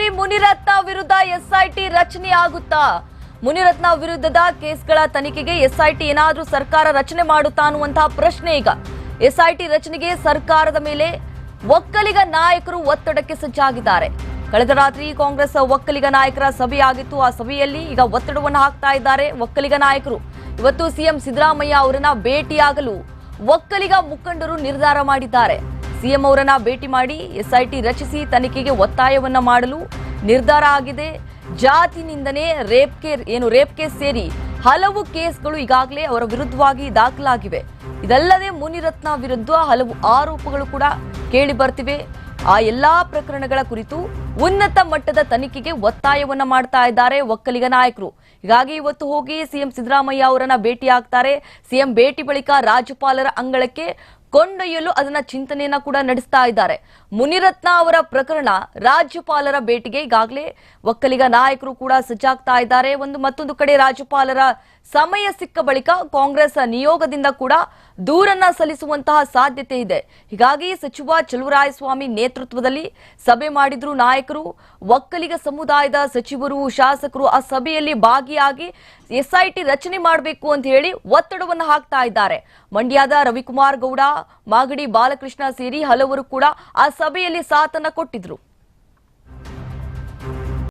ಮಂತ್ರಿ ಮುನಿರತ್ನ ವಿರುದ್ಧ ಎಸ್ಐಟಿ ರಚನೆ ಆಗುತ್ತಾ? ಮುನಿರತ್ನ ವಿರುದ್ಧದ ಕೇಸ್ಗಳ ತನಿಖೆಗೆ ಎಸ್ಐಟಿ ಏನಾದರೂ ಸರ್ಕಾರ ರಚನೆ ಮಾಡುತ್ತಾ ಅನ್ನುವಂತಹ ಪ್ರಶ್ನೆ ಈಗ. ಎಸ್ಐಟಿ ರಚನೆಗೆ ಸರ್ಕಾರದ ಮೇಲೆ ಒಕ್ಕಲಿಗ ನಾಯಕರು ಒತ್ತಡಕ್ಕೆ ಸಜ್ಜಾಗಿದ್ದಾರೆ. ಕಳೆದ ರಾತ್ರಿ ಕಾಂಗ್ರೆಸ್ ಒಕ್ಕಲಿಗ ನಾಯಕರ ಸಭೆಯಾಗಿತ್ತು. ಆ ಸಭೆಯಲ್ಲಿ ಈಗ ಒತ್ತಡವನ್ನು ಹಾಕ್ತಾ ಇದ್ದಾರೆ ಒಕ್ಕಲಿಗ ನಾಯಕರು. ಇವತ್ತು ಸಿಎಂ ಸಿದ್ದರಾಮಯ್ಯ ಅವರನ್ನ ಭೇಟಿಯಾಗಲು ಒಕ್ಕಲಿಗ ಮುಖಂಡರು ನಿರ್ಧಾರ ಮಾಡಿದ್ದಾರೆ. ಸಿಎಂ ಅವರನ್ನ ಭೇಟಿ ಮಾಡಿ ಎಸ್ಐಟಿ ರಚಿಸಿ ತನಿಖೆಗೆ ಒತ್ತಾಯವನ್ನ ಮಾಡಲು ನಿರ್ಧಾರ ಆಗಿದೆ. ಜಾತಿ ನಿಂದನೆ ರೇಪ್ ಕೇರ್ ಏನು ರೇಪ್ ಕೇಸ್ ಸೇರಿ ಹಲವು ಕೇಸ್ಗಳು ಈಗಾಗಲೇ ಅವರ ವಿರುದ್ಧವಾಗಿ ದಾಖಲಾಗಿವೆ. ಇದಲ್ಲದೆ ಮುನಿರತ್ನ ವಿರುದ್ಧ ಹಲವು ಆರೋಪಗಳು ಕೂಡ ಕೇಳಿ ಬರ್ತಿವೆ. ಆ ಎಲ್ಲಾ ಪ್ರಕರಣಗಳ ಕುರಿತು ಉನ್ನತ ಮಟ್ಟದ ತನಿಖೆಗೆ ಒತ್ತಾಯವನ್ನ ಮಾಡ್ತಾ ಇದ್ದಾರೆ ಒಕ್ಕಲಿಗ ನಾಯಕರು. ಹೀಗಾಗಿ ಇವತ್ತು ಹೋಗಿ ಸಿಎಂ ಸಿದ್ದರಾಮಯ್ಯ ಅವರನ್ನ ಭೇಟಿ ಆಗ್ತಾರೆ ಸಿಎಂ ಭೇಟಿ ಬಳಿಕ ರಾಜ್ಯಪಾಲರ ಅಂಗಳಕ್ಕೆ ಕೊಂಡೊಯ್ಯಲು ಅದನ್ನ ಚಿಂತನೆಯನ್ನ ಕೂಡ ನಡೆಸ್ತಾ ಇದ್ದಾರೆ. ಮುನಿರತ್ನ ಅವರ ಪ್ರಕರಣ ರಾಜ್ಯಪಾಲರ ಭೇಟಿಗೆ ಈಗಾಗಲೇ ಒಕ್ಕಲಿಗ ನಾಯಕರು ಕೂಡ ಸಜ್ಜಾಗ್ತಾ ಇದ್ದಾರೆ. ಒಂದು ಮತ್ತೊಂದು ಕಡೆ ರಾಜ್ಯಪಾಲರ ಸಮಯ ಸಿಕ್ಕ ಬಳಿಕ ಕಾಂಗ್ರೆಸ್ ನಿಯೋಗದಿಂದ ಕೂಡ ದೂರನ್ನ ಸಲ್ಲಿಸುವಂತಹ ಸಾಧ್ಯತೆ ಇದೆ. ಹೀಗಾಗಿ ಸಚಿವ ಚಲುವರಾಯಸ್ವಾಮಿ ನೇತೃತ್ವದಲ್ಲಿ ಸಭೆ ಮಾಡಿದ್ರು ನಾಯಕರು, ಒಕ್ಕಲಿಗ ಸಮುದಾಯದ ಸಚಿವರು, ಶಾಸಕರು ಆ ಸಭೆಯಲ್ಲಿ ಭಾಗಿಯಾಗಿ ಎಸ್ಐಟಿ ರಚನೆ ಮಾಡಬೇಕು ಅಂತ ಹೇಳಿ ಒತ್ತಡವನ್ನು ಹಾಕ್ತಾ ಇದ್ದಾರೆ. ಮಂಡ್ಯದ ರವಿಕುಮಾರ್ ಗೌಡ, ಮಾಗಡಿ ಬಾಲಕೃಷ್ಣ ಸೇರಿ ಹಲವರು ಕೂಡ ಆ ಸಭೆಯಲ್ಲಿ ಸಾಥನ್ನ ಕೊಟ್ಟಿದ್ರು.